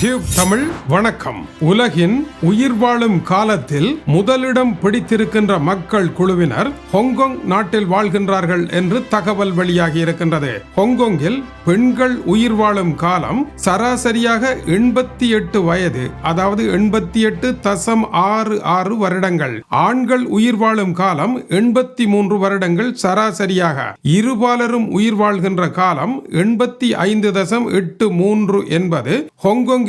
Tube Tamil வணக்கம். உலகின் உயிர் வாழும் காலத்தில் முதலிடம் பிடித்திருக்கின்ற மக்கள் குழுவினர் ஹொங்கொங் நாட்டில் வாழ்கின்றார்கள் என்று தகவல் வெளியாகி இருக்கின்றது. ஹொங்கொங்கில் பெண்கள் உயிர் வாழும் காலம் சராசரியாக எண்பத்தி எட்டு வயது அதாவது எண்பத்தி எட்டு தசம் ஆறு ஆறு வருடங்கள். ஆண்கள் உயிர் வாழும் காலம் எண்பத்தி மூன்று வருடங்கள் சராசரியாக. இருபாலரும் உயிர் வாழ்கின்ற காலம் எண்பத்தி ஐந்து தசம் எட்டு மூன்று என்பது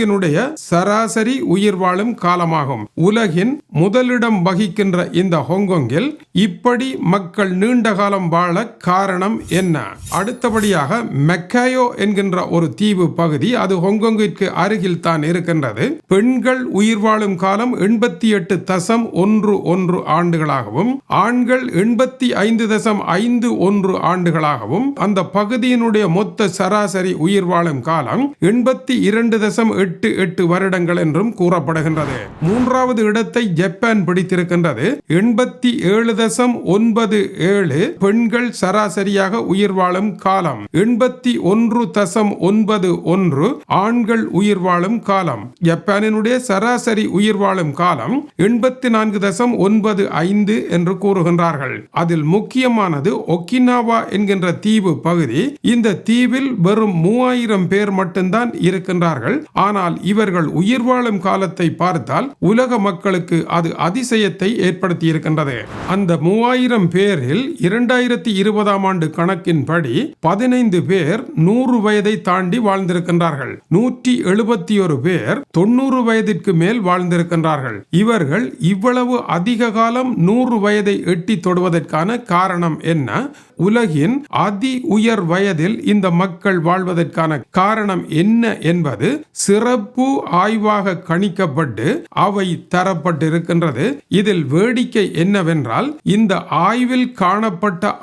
ஹாங்காங்கினுடைய சராசரி உயிர் வாழும் காலமாகும். உலகின் முதலிடம் வகிக்கின்ற இந்த ஹாங்காங்கில் இப்படி மக்கள் நீண்ட காலம் வாழ காரணம் என்ன? அடுத்தபடியாக மெக்காயோ என்கின்ற ஒரு தீவு பகுதி அது ஹாங்காங்கிற்கு அருகில் தான் இருக்கின்றது. பெண்கள் உயிர் வாழும் காலம் எண்பத்தி எட்டு தசம் ஒன்று ஒன்று ஆண்டுகளாகவும் ஆண்கள் எண்பத்தி ஐந்து தசம் ஐந்து ஒன்று ஆண்டுகளாகவும் அந்த பகுதியினுடைய மொத்த சராசரி உயிர் வாழும் காலம் எண்பத்தி இரண்டு தசம் எட்டு எட்டு எட்டு வருடங்கள் என்றும் கூறப்படுகின்றது. மூன்றாவது இடத்தை ஜப்பான் பிடித்திருக்கின்றது. எண்பத்தி ஏழு தசம் ஒன்பது ஏழு பெண்கள் சராசரியாக உயிர் வாழும் காலம். எண்பத்தி ஒன்று தசம் ஒன்பது ஒன்று ஆண்கள் உயிர் வாழும் காலம். ஜப்பானினுடைய சராசரி உயிர் வாழும் காலம் எண்பத்தி நான்கு தசம் ஒன்பது ஐந்து என்று கூறுகின்றார்கள். அதில் முக்கியமானது ஒக்கினாவா என்கின்ற தீவு பகுதி. இந்த தீவில் வெறும் மூவாயிரம் பேர் மட்டும்தான் இருக்கின்றார்கள். ஆனால் இவர்கள் உயிர் வாழும் காலத்தை பார்த்தால் உலக மக்களுக்கு அது அதிசயத்தை ஏற்படுத்தியிருக்கின்றது. அந்த மூவாயிரம் பேரில் இரண்டாயிரத்தி இருபதாம் ஆண்டு கணக்கின்படி பதினைந்து பேர் நூறு வயதை தாண்டி வாழ்ந்திருக்கின்றார்கள். நூற்றி எழுபத்தி ஒரு பேர் தொண்ணூறு வயதிற்கு மேல் வாழ்ந்திருக்கின்றார்கள். இவர்கள் இவ்வளவு அதிக காலம் நூறு வயதை எட்டி தொடுவதற்கான காரணம் என்ன? உலகின் அதி உயர் வயதில் இந்த மக்கள் வாழ்வதற்கான காரணம் என்ன என்பது சிற சிறப்பு ஆய்வாக கணிக்கப்பட்டு அவை தரப்பட்டிருக்கின்றது. இதில் வேடிக்கை என்னவென்றால் இந்த ஆய்வில் காணப்பட்ட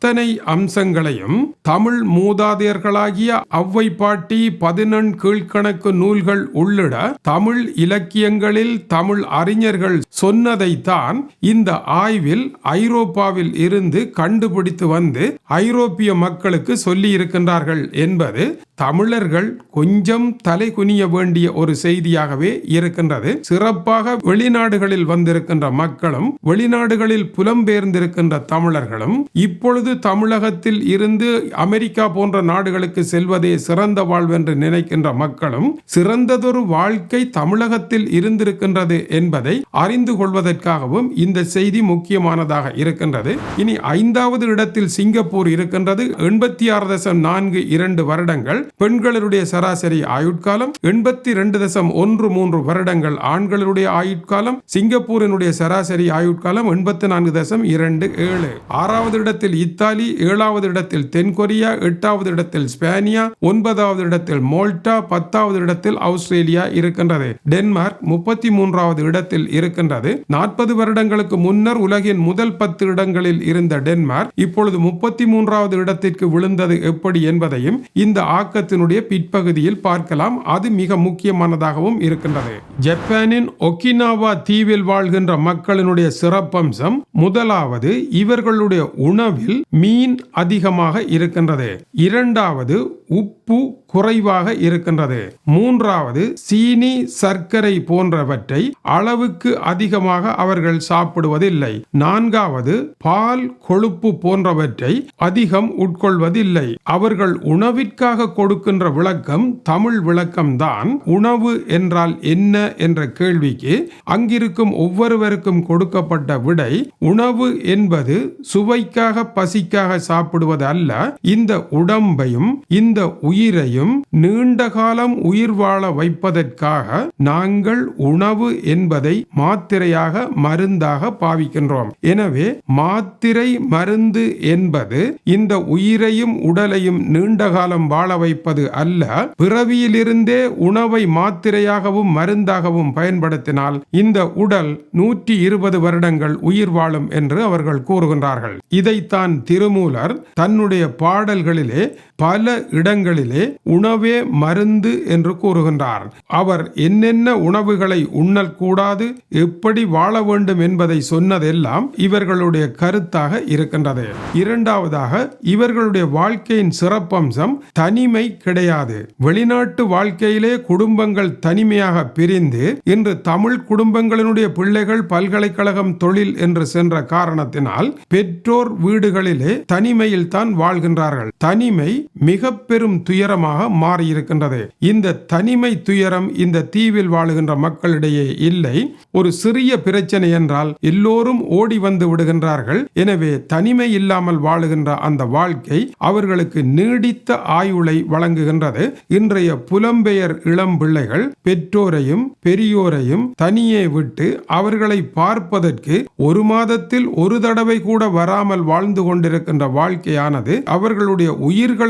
அத்தனை அம்சங்களையும் தமிழ் மூதாதையர்களாகிய அவ்வை பாட்டி பதினெண் கீழ்கணக்கு நூல்கள் உள்ளிட தமிழ் இலக்கியங்களில் தமிழ் அறிஞர்கள் சொன்னதைத்தான் இந்த ஆய்வில் ஐரோப்பாவில் இருந்து கண்டுபிடித்து வந்து ஐரோப்பிய மக்களுக்கு சொல்லி இருக்கின்றார்கள் என்பது தமிழர்கள் கொஞ்சம் தலை குனிய வேண்டிய ஒரு செய்தியாகவே இருக்கின்றது. சிறப்பாக வெளிநாடுகளில் வந்திருக்கின்ற மக்களும் வெளிநாடுகளில் புலம்பெயர்ந்திருக்கின்ற தமிழர்களும் இப்பொழுது இப்பொழுது தமிழகத்தில் இருந்து அமெரிக்கா போன்ற நாடுகளுக்கு செல்வதே சிறந்த வாழ்வென்று நினைக்கின்ற மக்களும் சிறந்ததொரு வாழ்க்கை தமிழகத்தில் இருந்திருக்கின்றது என்பதை அறிந்து கொள்வதற்காகவும் இந்த செய்தி முக்கியமானதாக இருக்கின்றது. இனி ஐந்தாவது இடத்தில் சிங்கப்பூர் இருக்கின்றது. எண்பத்தி ஆறு தசம் நான்கு இரண்டு வருடங்கள் பெண்களுடைய சராசரி ஆயுட்காலம் எண்பத்தி ரெண்டு தசம் ஒன்று மூன்று வருடங்கள் ஆண்களுடைய ஆயுட்காலம் சிங்கப்பூரினுடைய சராசரி ஆயுட்காலம் எண்பத்தி நான்கு தசம் இரண்டு ஏழு. ஆறாவது இடத்தில் இத்தாலி ஏழாவது இடத்தில் தென்கொரியா எட்டாவது இடத்தில் ஸ்பேனியா ஒன்பதாவது இடத்தில் மோல்டா பத்தாவது இடத்தில் ஆஸ்திரேலியா இருக்கின்றது. டென்மார்க் முப்பத்தி மூன்றாவது இடத்தில் இருக்கின்றது. நாற்பது வருடங்களுக்கு முன்னர் உலகின் முதல் பத்து இடங்களில் இருந்த டென்மார்க் இப்பொழுது முப்பத்தி மூன்றாவது இடத்திற்கு விழுந்தது எப்படி என்பதையும் இந்த ஆக்கத்தினுடைய பிற்பகுதியில் பார்க்கலாம். அது மிக முக்கியமானதாகவும் இருக்கின்றது. ஜப்பானின் ஒக்கினாவா தீவில் வாழ்கின்ற மக்களினுடைய சிறப்பம்சம் முதலாவது இவர்களுடைய உணவில் மீன் அதிகமாக இருக்கின்றது. இரண்டாவது உப்பு குறைவாக இருக்கின்றது. மூன்றாவது சீனி சர்க்கரை போன்றவற்றை அளவுக்கு அதிகமாக அவர்கள் சாப்பிடுவதில்லை. நான்காவது பால் கொழுப்பு போன்றவற்றை அதிகம் உட்கொள்வதில்லை. அவர்கள் உணவிற்காக கொடுக்கின்ற விளக்கம் தமிழ் விளக்கம்தான். உணவு என்றால் என்ன என்ற கேள்விக்கு அங்கிருக்கும் ஒவ்வொருவருக்கும் கொடுக்கப்பட்ட விடை உணவு என்பது சுவைக்காக பசிக்காக சாப்பிடுவது அல்ல இந்த உடம்பையும் இந்த உயிரையும் நீண்ட காலம் உயிர் வாழ வைப்பதற்காக நாங்கள் உணவு என்பதை மாத்திரையாக மருந்தாக பாவிக்கின்றோம். எனவே மாத்திரை மருந்து என்பது இந்த உயிரையும் உடலையும் நீண்ட காலம் வாழ வைப்பது அல்ல. பிறவியிலிருந்தே உணவை மாத்திரையாகவும் மருந்தாகவும் பயன்படுத்தினால் இந்த உடல் நூற்றி இருபது வருடங்கள் உயிர் வாழும் என்று அவர்கள் கூறுகின்றார்கள். இதைத்தான் திருமூலர் தன்னுடைய பாடல்களிலே பல இடங்களிலே உணவே மருந்து என்று கூறுகின்றார். அவர் என்னென்ன உணவுகளை உண்ணல் கூடாது எப்படி வாழ வேண்டும் என்பதை சொன்னதெல்லாம் இவர்களுடைய கருத்தாக இருக்கின்றது. இரண்டாவதாக இவர்களுடைய வாழ்க்கையின் சிறப்பம்சம் தனிமை கிடையாது. வெளிநாட்டு வாழ்க்கையிலே குடும்பங்கள் தனிமையாக பிரிந்து இன்று தமிழ் குடும்பங்களினுடைய பிள்ளைகள் பல்கலைக்கழகம் தொழில் என்று சென்ற காரணத்தினால் பெற்றோர் வீடுகளிலே தனிமையில் தான் வாழ்கின்றார்கள். தனிமை மிக பெரும் துயரமாக மாறியிருக்கின்றது. இந்த தனிமை துயரம் இந்த தீவில் வாழுகின்ற மக்களிடையே இல்லை. ஒரு சிறிய பிரச்சனை என்றால் எல்லோரும் ஓடி வந்து விடுகின்றார்கள். எனவே தனிமை இல்லாமல் வாழுகின்ற அந்த வாழ்க்கை அவர்களுக்கு நீடித்த ஆயுளை வழங்குகின்றது. இன்றைய புலம்பெயர் இளம் பிள்ளைகள் பெற்றோரையும் பெரியோரையும் தனியே விட்டு அவர்களை பார்ப்பதற்கு ஒரு மாதத்தில் ஒரு தடவை கூட வராமல் வாழ்ந்து கொண்டிருக்கின்ற வாழ்க்கையானது அவர்களுடைய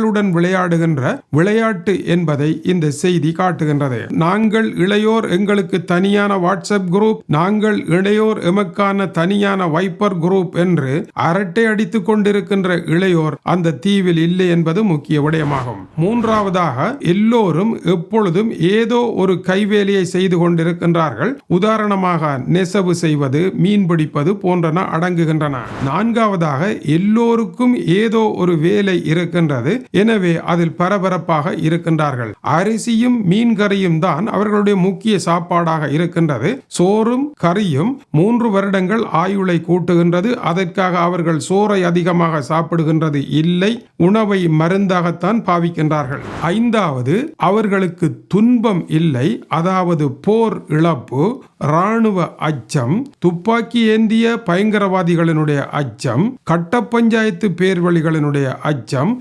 உயிர்களுடன் விளையாடுகின்ற விளையாட்டு என்பதை இந்த செய்தி காட்டுகின்றது. நாங்கள் இளையோர் எங்களுக்கு தனியான வாட்ஸ்அப் குரூப் நாங்கள் இளையோர் எமக்கான தனியான வைப்பர் குரூப் என்று அரட்டை அடித்துக் கொண்டிருக்கின்ற இளையோர் அந்த தீவில் இல்லை என்பது முக்கிய விடயமாகும். மூன்றாவதாக எல்லோரும் எப்பொழுதும் ஏதோ ஒரு கைவேலையை செய்து கொண்டிருக்கின்றார்கள். உதாரணமாக நெசவு செய்வது மீன் பிடிப்பது போன்றன அடங்குகின்றன. நான்காவதாக எல்லோருக்கும் ஏதோ ஒரு வேலை இருக்கின்றது. எனவே அதில் பரபரப்பாக இருக்கின்றார்கள். அரிசியும் மீன் கறியும் தான் அவர்களுடைய முக்கிய சாப்பாடாக இருக்கின்றது. சோறும் கறியும் மூன்று வருடங்கள் ஆயுளை கூட்டுகின்றது. அதற்காக அவர்கள் சோறை அதிகமாக சாப்பிடுகின்றது இல்லை. உணவை மருந்தாகத்தான் பாவிக்கின்றார்கள். ஐந்தாவது அவர்களுக்கு துன்பம் இல்லை. அதாவது போர் இழப்பு இராணுவ அச்சம் துப்பாக்கி ஏந்திய பயங்கரவாதிகளினுடைய அச்சம் கட்ட பஞ்சாயத்து பேர்வழிகளினுடைய அச்சம்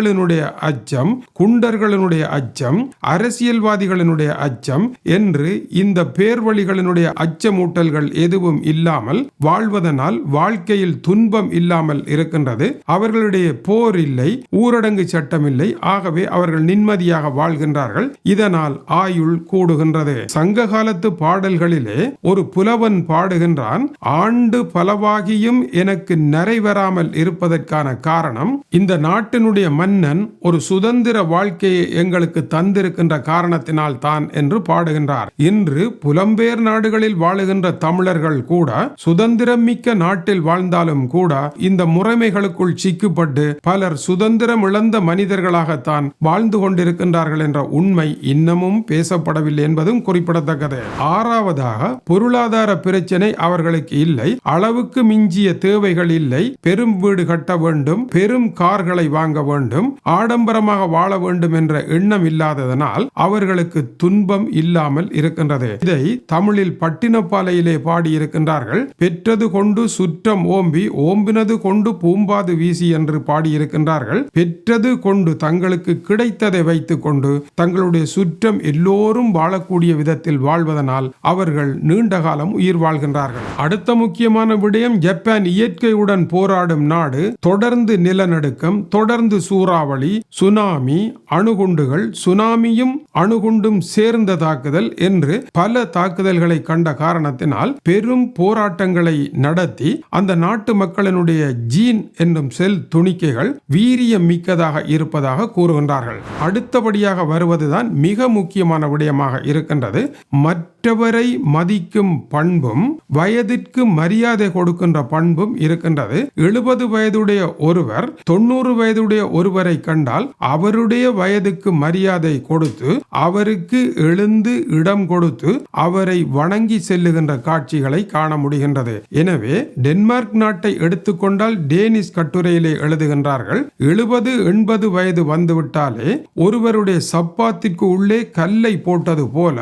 ரவுடிகளினுடைய அச்சம் குண்டர்களினுடைய அச்சம் அரசியல்வாதிகளினுடைய அச்சம் என்று இந்த பேர்வழிகளினுடைய அச்சமூட்டல்கள் எதுவும் இல்லாமல் வாழ்வதனால் வாழ்க்கையில் துன்பம் இல்லாமல் இருக்கின்றது. அவர்களுடைய போர் இல்லை ஊரடங்கு சட்டம் இல்லை. ஆகவே அவர்கள் நிம்மதியாக வாழ்கின்றார்கள். இதனால் ஆயுள் கூடுகின்றது. சங்க காலத்து பாடல்களிலே ஒரு புலவன் பாடுகின்றான் ஆண்டு பலவாகியும் எனக்கு நிறைவேறாமல் இருப்பதற்கான காரணம் இந்த நாட்டினுடைய மன்னன் ஒரு சுதந்திர வாழ்க்கையை எங்களுக்கு தந்திருக்கின்ற காரணத்தினால் தான் என்று பாடுகின்றார். இன்று புலம்பெயர் நாடுகளில் வாழுகின்ற தமிழர்கள் கூட சுதந்திரம் மிக்க நாட்டில் வாழ்ந்தாலும் கூட இந்த முறைமைகளுக்குள் சிக்கப்பட்டு பலர் சுதந்திரம் இழந்த மனிதர்களாகத்தான் வாழ்ந்து கொண்டிருக்கின்றார்கள் என்ற உண்மை இன்னமும் பேசப்படவில்லை என்பதும் குறிப்பிடத்தக்கது. ஆறாவதாக பொருளாதார பிரச்சனை அவர்களுக்கு இல்லை அளவுக்கு மிஞ்சிய தேவைகள் இல்லை பெரும் வீடு கட்ட வேண்டும் பெரும் கார்களை வாங்க வேண்டும். ஆடம்பரமாக வாழ வேண்டும் என்ற எண்ணம் இல்லாததனால் அவர்களுக்கு துன்பம் இல்லாமல் இருக்கின்றது. இதை தமிழில் பட்டினப்பாலையிலே பாடியிருக்கின்றார்கள். பெற்றது கொண்டு சுற்றம் ஓம்பி ஓம்பினது கொண்டு பூம்பாது வீசி என்று பாடியிருக்கின்றார்கள். பெற்றது கொண்டு தங்களுக்கு கிடைத்ததை வைத்துக் கொண்டு தங்களுடைய சுற்றம் எல்லோரும் வாழக்கூடிய விதத்தில் வாழ்வதனால் அவர்கள் நீண்ட காலம் உயிர் வாழ்கின்றார்கள். அடுத்த முக்கியமான விடயம் ஜப்பான் இயற்கையுடன் போராடும் நாடு தொடர்ந்து நிலநடுக்கம் தொடர்ந்து சூ சூறாவளி சுனாமி அணுகுண்டுகள் சுனாமியும் அணுகுண்டும் சேர்ந்த தாக்குதல் என்று பல தாக்குதல்களை கண்ட காரணத்தினால் பெரும் போராட்டங்களை நடத்தி அந்த நாட்டு மக்களினுடைய ஜீன் என்னும் செல் துணிக்கைகள் வீரியம் மிக்கதாக இருப்பதாக கூறுகின்றார்கள். அடுத்தபடியாக வருவதுதான் மிக முக்கியமான விடயமாக இருக்கின்றது. மற்றவரை மதிக்கும் பண்பும் வயதிற்கு மரியாதை கொடுக்கின்ற பண்பும் இருக்கின்றது. எழுபது வயதுடைய ஒருவர் தொண்ணூறு வயதுடைய ஒருவரை கண்டால் அவருடைய வயதுக்கு மரியாதை கொடுத்து அவருக்கு எழுந்து இடம் கொடுத்து அவரை வணங்கி செல்லுகின்ற காட்சிகளை காண முடிகின்றது. எனவே டென்மார்க் நாட்டை எடுத்துக்கொண்டால் டேனிஸ் கட்டுரையிலே எழுதுகின்றார்கள் எழுபது எண்பது வயது வந்துவிட்டாலே ஒருவருடைய சப்பாத்திற்கு உள்ளே கல்லை போட்டது போல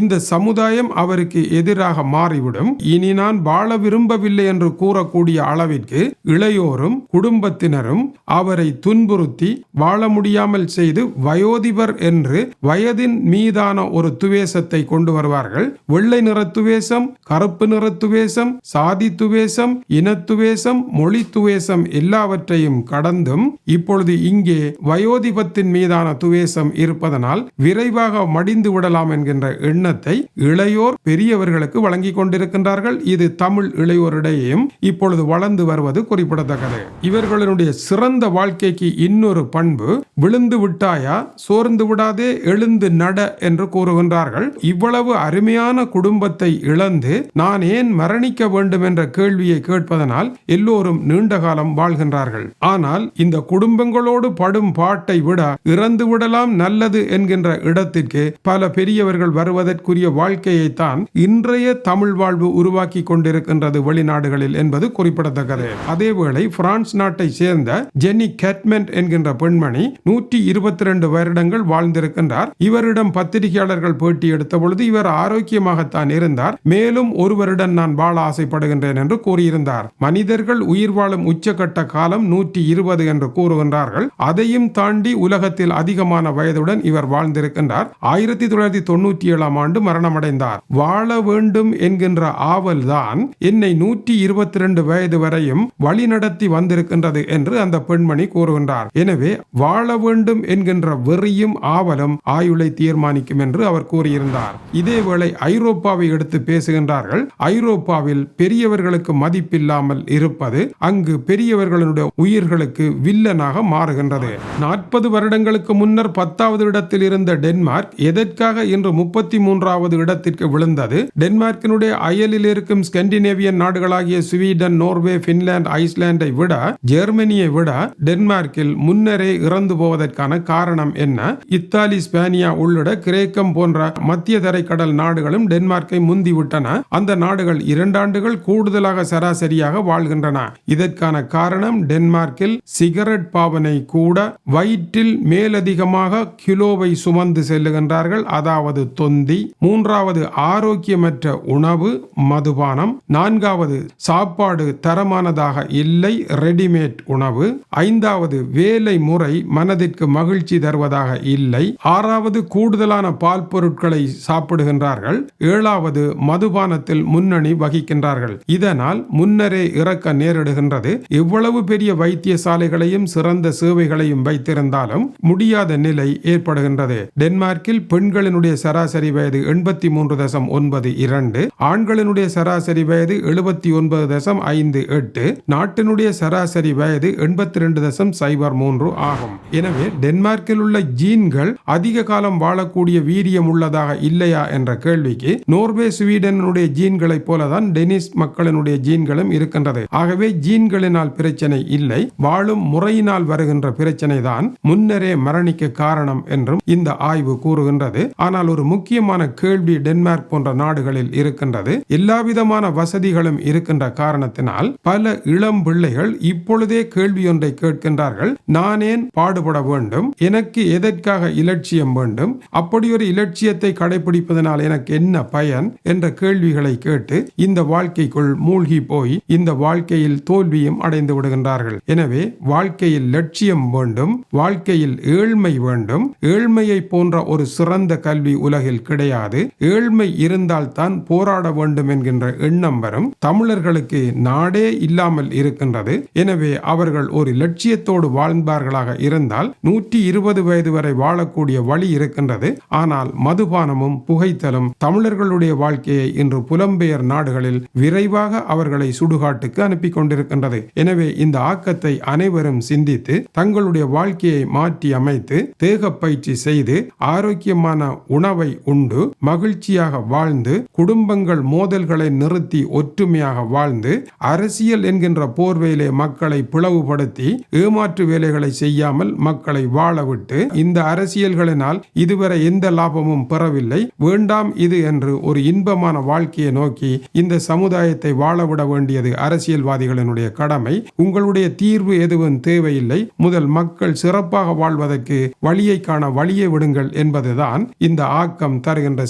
இந்த சமுதாயம் அவருக்கு எதிராக மாறிவிடும். இனி நான் வாழ விரும்பவில்லை என்று கூறக்கூடிய அளவிற்கு இளையோரும் குடும்பத்தினரும் அவரை துன்புறுத்தி வாழ முடியாமல் செய்து வயோதிபர் என்று வயதின் மீதான ஒரு துவேசத்தை கொண்டு வருவார்கள். வெள்ளை நிற துவேசம் கருப்பு நிற துவேசம் சாதி துவேசம் இனத்துவேசம் மொழி துவேசம் எல்லாவற்றையும் கடந்தும் இப்பொழுது இங்கே வயோதிபத்தின் மீதான துவேசம் இருப்பதனால் விரைவாக மடிந்து விடலாம் என்கின்ற எண்ணத்தை இளையோர் பெரியவர்களுக்கு வழங்கி கொண்டிருக்கின்றார்கள். இது தமிழ் இளையோரிடையேயும் இப்பொழுது வளர்ந்து வருவது குறிப்பிடத்தக்கது. இவர்களுடைய சிறந்த வாழ்க்கைக்கு இன்னொரு பண்பு விழுந்து விட்டாயா சோர்ந்து விடாதே எழுந்து நட என்று கூறுகின்றார்கள். இவ்வளவு அருமையான குடும்பத்தை இழந்து நான் ஏன் மரணிக்க வேண்டும் என்ற கேள்வியை கேட்பதனால் எல்லோரும் நீண்ட காலம் வாழ்கின்றார்கள். ஆனால் இந்த குடும்பங்களோடு படும் பாட்டை விட இறந்து விடலாம் நல்லது என்கின்ற இடத்திற்கு பல பெரியவர்கள் வருவதற்குரிய வாழ்க்கை வாழ்க்கையைத்தான் இன்றைய தமிழ் வாழ்வு உருவாக்கி கொண்டிருக்கின்றது வெளிநாடுகளில் என்பது குறிப்பிடத்தக்கது. அதேவேளை பிரான்ஸ் நாட்டை சேர்ந்த ஜெனி கேட்மெண்ட் என்கின்ற பெண்மணி நூற்றி இருபத்தி ரெண்டு வருடங்கள் வாழ்ந்திருக்கின்றார். இவரிடம் பத்திரிகையாளர்கள் பேட்டி எடுத்த பொழுது இவர் ஆரோக்கியமாகத்தான் இருந்தார். மேலும் ஒருவருடன் நான் வாழ ஆசைப்படுகின்றேன் என்று கூறியிருந்தார். மனிதர்கள் உயிர் வாழும் உச்சக்கட்ட காலம் நூற்றி இருபது என்று கூறுகின்றார்கள். அதையும் தாண்டி உலகத்தில் அதிகமான வயதுடன் இவர் வாழ்ந்திருக்கின்றார். ஆயிரத்தி தொள்ளாயிரத்தி தொண்ணூற்றி ஏழாம் ஆண்டு மரணமடைந்தார். வாழ வேண்டும் என்கின்ற ஆவல் தான் என்னை நூற்றி இருபத்தி ரெண்டு வயது வரையும் வழிநடத்தி வந்திருக்கின்றது என்று அந்த பெண்மணி கூறுகின்றார். எனவே வாழ வேண்டும் என்கின்ற வெறியும் ஆவலும் ஆயுளை தீர்மானிக்கும் என்று அவர் கூறியிருந்தார். இதேவேளை ஐரோப்பாவை எடுத்து பேசுகின்றார்கள். ஐரோப்பாவில் பெரியவர்களுக்கு மதிப்பில்லாமல் இருப்பது அங்கு பெரியவர்களுடைய உயிர்களுக்கு வில்லனாக மாறுகின்றது. நாற்பது வருடங்களுக்கு முன்னர் பத்தாவது இடத்தில் இருந்த டென்மார்க் எதற்காக இன்று முப்பத்தி மூன்றாவது இடத்தில் இடத்திற்கு விழுந்தது. டென்மார்க்கினுடைய அயலில் இருக்கும் ஸ்கண்டினேவியன் நாடுகளாகிய ஸ்வீடன் நோர்வே பின்லாந்து ஐஸ்லாண்டை விட ஜெர்மனியை விட டென்மார்க்கில் முன்னரே இறந்து போவதற்கான காரணம் என்ன? இத்தாலி ஸ்பானியா உள்ளிட கிரேக்கம் போன்ற மத்திய தரைக்கடல் நாடுகளும் டென்மார்க்கை முந்திவிட்டன. அந்த நாடுகள் இரண்டாண்டுகள் கூடுதலாக சராசரியாக வாழ்கின்றன. இதற்கான காரணம் டென்மார்க்கில் சிகரெட் பாவனை கூட வயிற்றில் மேலதிகமாக கிலோவை சுமந்து செல்லுகின்றார்கள். அதாவது தொந்தி. மூன்றாவது ஆரோக்கியமற்ற உணவு மதுபானம். நான்காவது சாப்பாடு தரமானதாக இல்லை ரெடிமேட் உணவு. ஐந்தாவது வேலை முறை மனதிற்கு மகிழ்ச்சி தருவதாக இல்லை. ஆறாவது கூடுதலான பால் பொருட்களை சாப்பிடுகின்றார்கள். ஏழாவது மதுபானத்தில் முன்னணி வகிக்கின்றார்கள். இதனால் முன்னரே இறக்க நேரிடுகின்றது. எவ்வளவு பெரிய வைத்தியசாலைகளையும் சிறந்த சேவைகளையும் வைத்திருந்தாலும் முடியாத நிலை ஏற்படுகின்றது. டென்மார்க்கில் பெண்களினுடைய சராசரி வயது எண்பத்தி மூன்று மூன்று தசம் ஒன்பது இரண்டு ஆண்களினுடைய சராசரி வயது எழுபத்தி ஒன்பது தசம் ஐந்து எட்டு நாட்டினுடைய சராசரி வயது எண்பத்தி ரெண்டு தசம் சைபர் மூன்று ஆகும். எனவே டென்மார்க்கில் உள்ள ஜீன்கள் அதிக காலம் வாழக்கூடிய வீரியம் உள்ளதாக இல்லையா என்ற கேள்விக்கு நோர்வே ஸ்வீடனுடைய ஜீன்களைப் போலதான் டெனிஸ் மக்களினுடைய ஜீன்களும் இருக்கின்றது. ஆகவே ஜீன்களினால் பிரச்சனை இல்லை வாழும் முறையினால் வருகின்ற பிரச்சனை தான் முன்னரே மரணிக்க காரணம் என்றும் இந்த ஆய்வு கூறுகின்றது. ஆனால் ஒரு முக்கியமான கேள்வி டென்மார்க் போன்ற நாடுகளில் இருக்கின்றது. எல்லாவிதமான வசதிகளும் இருக்கின்ற காரணத்தினால் பல இளம் பிள்ளைகள் இப்பொழுதே கேள்வி ஒன்றை கேட்கின்றார்கள். நான் ஏன் பாடுபட வேண்டும். எனக்கு எதற்காக இலட்சியம் வேண்டும்? அப்படி ஒரு இலட்சியத்தை கடைபிடிப்பதனால் எனக்கு என்ன பயன்? என்ற கேள்விகளை கேட்டு இந்த வாழ்க்கைக்குள் மூழ்கி போய் இந்த வாழ்க்கையில் தோல்வியும் அடைந்து விடுகின்றார்கள். எனவே வாழ்க்கையில் லட்சியம் வேண்டும். வாழ்க்கையில் ஏழ்மை வேண்டும். ஏழ்மையை போன்ற ஒரு சிறந்த கல்வி உலகில் கிடையாது. ஏழ்மை இருந்தால்தான் போராட வேண்டும் என்கின்ற எண்ணம் வரும். தமிழர்களுக்கு நாடே இல்லாமல் இருக்கின்றது. எனவே அவர்கள் ஒரு லட்சியத்தோடு வாழ்ந்தார்களாக இருந்தால் நூற்றி இருபது வயது வரை வாழக்கூடிய வழி இருக்கின்றது. ஆனால் மதுபானமும் புகைத்தலும் தமிழர்களுடைய வாழ்க்கையை இன்று புலம்பெயர் நாடுகளில் விரைவாக அவர்களை சுடுகாட்டுக்கு அனுப்பி கொண்டிருக்கின்றது. எனவே இந்த ஆக்கத்தை அனைவரும் சிந்தித்து தங்களுடைய வாழ்க்கையை மாற்றி அமைத்து தேக பயிற்சி செய்து ஆரோக்கியமான உணவை உண்டு மகிழ்ச்சி மகிழ்ச்சியாக வாழ்ந்து குடும்பங்கள் மோதல்களை நிறுத்தி ஒற்றுமையாக வாழ்ந்து அரசியல் என்கின்ற போர்வையிலே மக்களை பிளவுபடுத்தி ஏமாற்று வேலைகளை செய்யாமல் மக்களை வாழவிட்டு இந்த அரசியல்களினால் இதுவரை எந்த லாபமும் பெறவில்லை. வேண்டாம் இது என்று ஒரு இன்பமான வாழ்க்கையை நோக்கி இந்த சமுதாயத்தை வாழவிட வேண்டியது அரசியல்வாதிகளினுடைய கடமை. உங்களுடைய தீர்வு எதுவும் தேவையில்லை. முதல் மக்கள் சிறப்பாக வாழ்வதற்கு வழியை காண வழியை விடுங்கள் என்பதுதான் இந்த ஆக்கம் தருகின்ற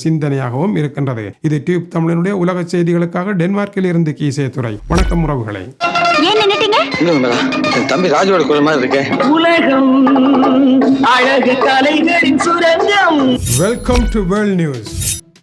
சிந்தனையாகவும் இருக்கின்றது. இது டியூப் தமிழனுடைய உலக செய்திகளுக்காக டென்மார்க்கில் இருந்து கீசே துறை வணக்கம் உறவுகளை. தம்பி ராஜோட குரல் மாதிரி இருக்கே. உலகம் அழகு கலைகளின் சுரங்கம். Welcome to world news